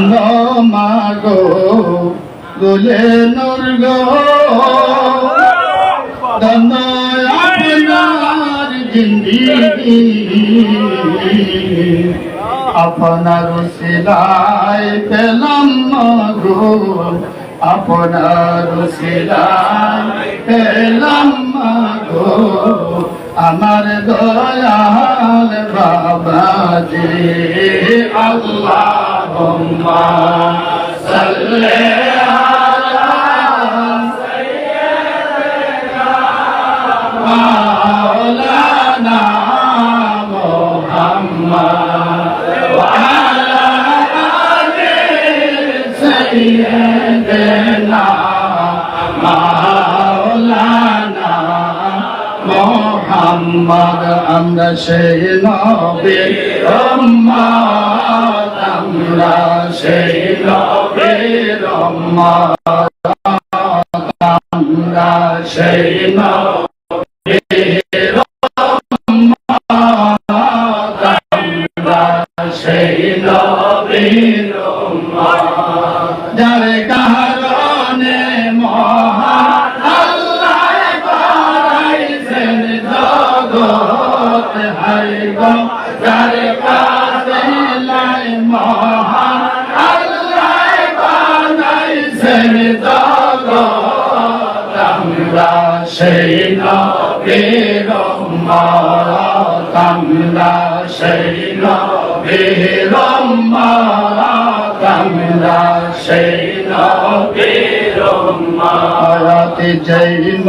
ধন্য মাগো গুলে নুর গো। ধন্য আপনার জিন্দিগি আপনার সিলাই পেলাম মাগো, আপনার সিলাই পেলাম মাগো। আমার দয়াল বাবা জি আল্লাহুম্মা সাল্লি মোহাম্মদ আমরা সেই উম্মত যার কারণে আমরা সেই নবীর উম্মত আমরা সেই নবীর উম্মত আমরা সেই নবীর উম্মত জৈন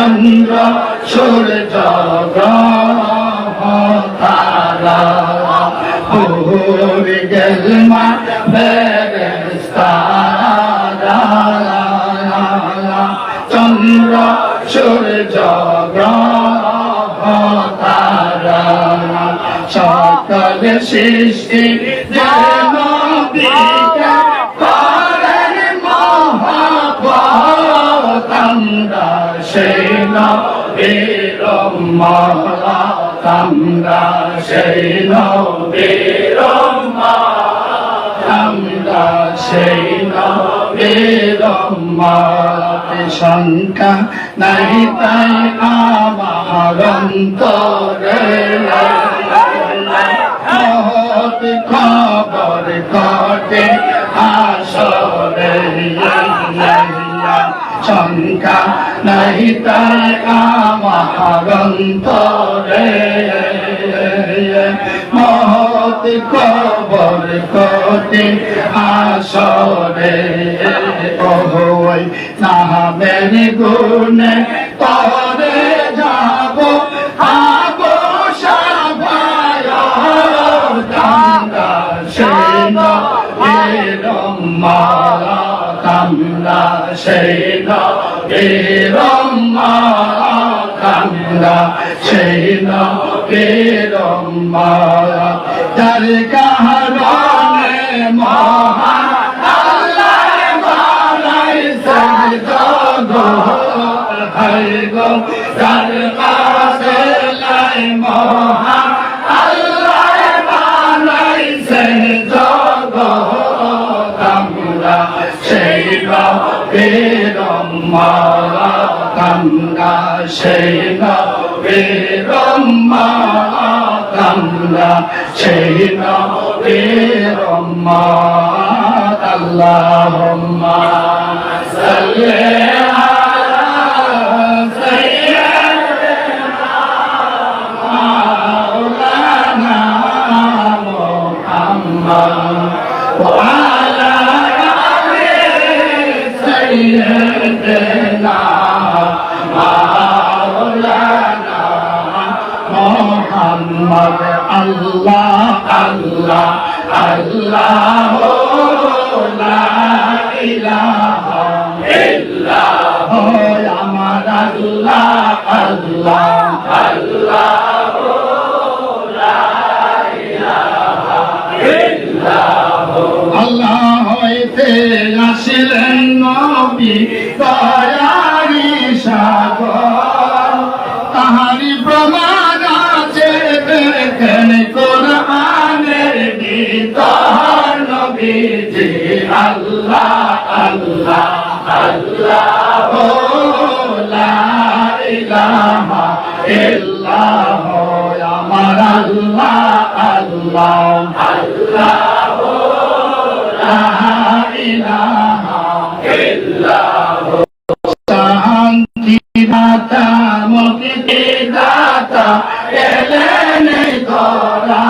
চন্দ্র সূর্য তারা। ভুরি গেল মা বেরেস্তারা চন্দ্র সূর্য তারা। সকল সৃষ্টি আমরা সেই নবীর উম্মত আমরা সেই নবীর উম্মত শঙ্কা নাই তাই আমার অন্তরে খবর ঘটে শঙ্কা নাই তার আমার অন্তরে মহৎ খবর ঘটে আসরে। ওই নামের গুণে তরে সেই নবীর মা কান্দা সেই নবীর মা তার কাহরণে মহা আল্লাহ বালাই সদ মহা উম্মত আমরা সেই নবীর উম্মত আমরা সেই নবীর আল্লাহুম্মা সাল্লি আলা তাহারি প্রমাণ আছে দেখেন আল্লাহ আল্লাহ আল্লাহ লা ইলাহা ইল্লাহ আমার আল্লাহ শান্তি দাতা মুক্তি দাতা এলেন ধরা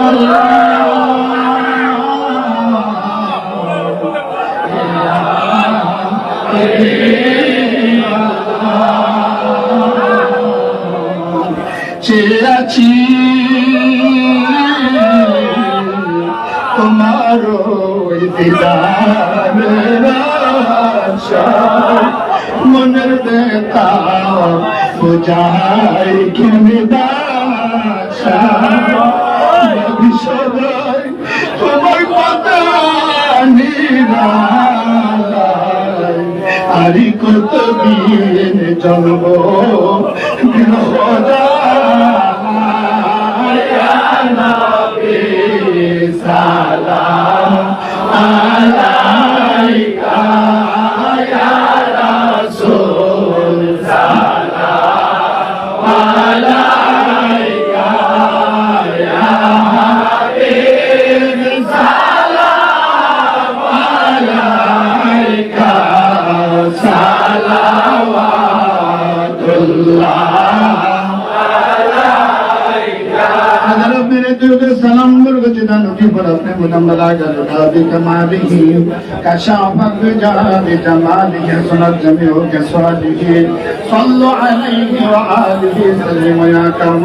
ইয়া চেয়েছি তোমার মনের বেতা বুঝাই কেমনি দাসা তোমার কথা আরি কত বিয়ে জন্ম খোদা हज़रत मेरे दिल के सलाम गुरु जिदा नुटी पर अपने मुदम बला का लुटा दी कमाली ही कशा फक जा दी जमाली है, सुनत जमी हो के स्वादी ही सल्लल्लाहु अलैहि व आलिहि सल्लम, या करम